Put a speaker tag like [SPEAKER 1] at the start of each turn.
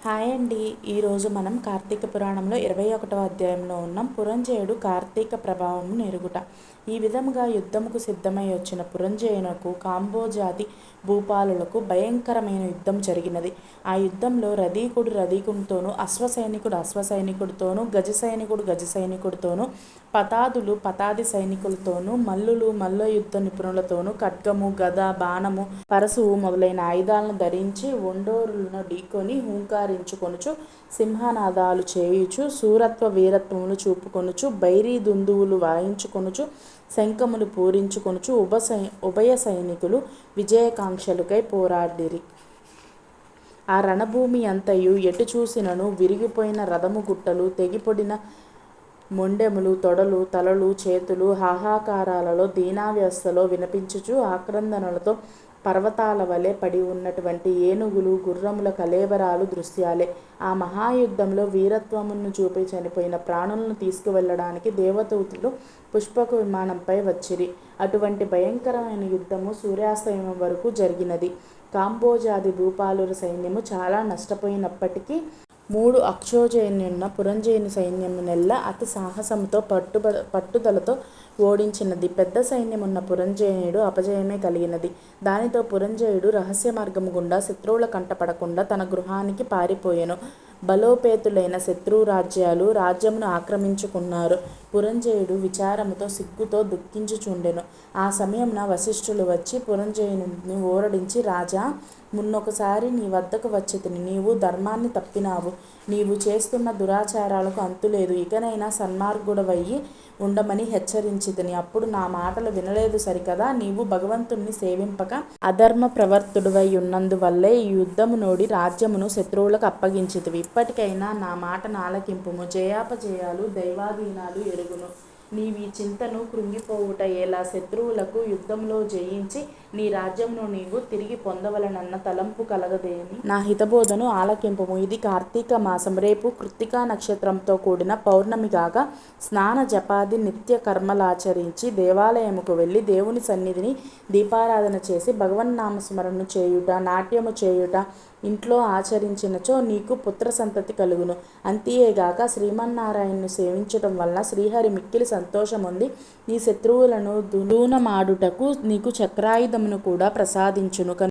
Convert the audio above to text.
[SPEAKER 1] Hi అండి. ఈరోజు మనం కార్తీక పురాణంలో ఇరవై ఒకటవ అధ్యాయంలో ఉన్నాం. పురంజయుడు కార్తీక ప్రభావము నెరుగుట. ఈ విధముగా యుద్ధముకు సిద్ధమై వచ్చిన పురంజయునకు కాంబోజాతి భూపాలులకు భయంకరమైన యుద్ధం జరిగినది. ఆ యుద్ధంలో రదీకుడు రదీకునితోనూ అశ్వ సైనికుడు అశ్వ సైనికుడితోనూ గజ సైనికుడు గజ సైనికుడితోనూ పతాదులు పతాది సైనికులతోనూ మల్లులు మల్ల యుద్ధ నిపుణులతోనూ ఖడ్గము గద బాణము పరసు మొదలైన ఆయుధాలను ధరించి ఒండోరులను ఢీకొని అలంకరించుకొనుచు సింహనాదాలు చేయుచు సూరత్వ వీరత్వములు చూపుకొనుచు బైరీ దుందువులు వాయించుకొనుచు శంఖములు పూరించుకొనుచు ఉభ సై ఉభయ సైనికులు విజయకాంక్షలుకై పోరాడిరి. ఆ రణభూమి అంతయు ఎటు చూసినను విరిగిపోయిన రథము గుట్టలు తెగిపొడిన మొండెములు తొడలు తలలు చేతులు హాహాకారాలలో దీనావ్యవస్థలో వినిపించుచు ఆక్రందనలతో పర్వతాల వలె పడి ఉన్నటువంటి ఏనుగులు గుర్రముల కలేవరాలు దృశ్యాలే. ఆ మహాయుద్ధంలో వీరత్వమును చూపి చనిపోయిన ప్రాణులను తీసుకువెళ్ళడానికి దేవదూతులు పుష్పక విమానంపై వచ్చిరి. అటువంటి భయంకరమైన యుద్ధము సూర్యాస్తమయం వరకు జరిగినది. కాంబోజాది భూపాలుర సైన్యము చాలా నష్టపోయినప్పటికీ మూడు అక్షోజయునున్న పురంజయుని సైన్యమునెల్ల అతి సాహసముతో పట్టుబ పట్టుదలతో ఓడించినది. పెద్ద సైన్యమున్న పురంజయుడు అపజయమే కలిగినది. దానితో పురంజయుడు రహస్య మార్గము గుండా శత్రువుల కంటపడకుండా తన గృహానికి పారిపోయెను. బలోపేతులైన శత్రు రాజ్యాలు రాజ్యమును ఆక్రమించుకున్నారు. పురంజయుడు విచారముతో సిగ్గుతో దుఃఖించుచుండెను. ఆ సమయమున వశిష్ఠులు వచ్చి పురంజయుని ఓరడించి రాజా మున్నొకసారి నీ వద్దకు వచ్చితిని. నీవు ధర్మాన్ని తప్పినావు. నీవు చేస్తున్న దురాచారాలకు అంతులేదు. ఇకనైనా సన్మార్గుడవయ్యి ఉండమని హెచ్చరించితిని. అప్పుడు నా మాటలు వినలేదు సరికదా. నీవు భగవంతుణ్ణి సేవింపక అధర్మ ప్రవర్తుడివై ఉన్నందువల్లే ఈ యుద్ధము నోడి రాజ్యమును శత్రువులకు అప్పగించితివి. ఇప్పటికైనా నా మాట నాలకింపుము. జయాపజయాలు దైవాధీనాలు ఎరుగును. నీవి చింతను కృంగిపోవుట ఎలా శత్రువులకు యుద్ధంలో జయించి నీ రాజ్యంను నీవు తిరిగి పొందవలనన్న తలంపు కలగదేమి? నా హితబోధను ఆలకింపము. ఇది కార్తీక మాసం. రేపు కృత్తికా నక్షత్రంతో కూడిన పౌర్ణమి కాగా స్నాన జపాది నిత్య కర్మలాచరించి దేవాలయముకు వెళ్ళి దేవుని సన్నిధిని దీపారాధన చేసి భగవన్నామస్మరణను చేయుట నాట్యము చేయుట ఇంట్లో ఆచరించినచో నీకు పుత్ర సంతతి కలుగును అంతియేగాక శ్రీమన్నారాయణను సేవించటం వల్ల శ్రీహరి మిక్కిలి సంతోషముంది. నీ శత్రువులను దూనమాడుటకు నీకు చక్రాయుధమును కూడా ప్రసాదించును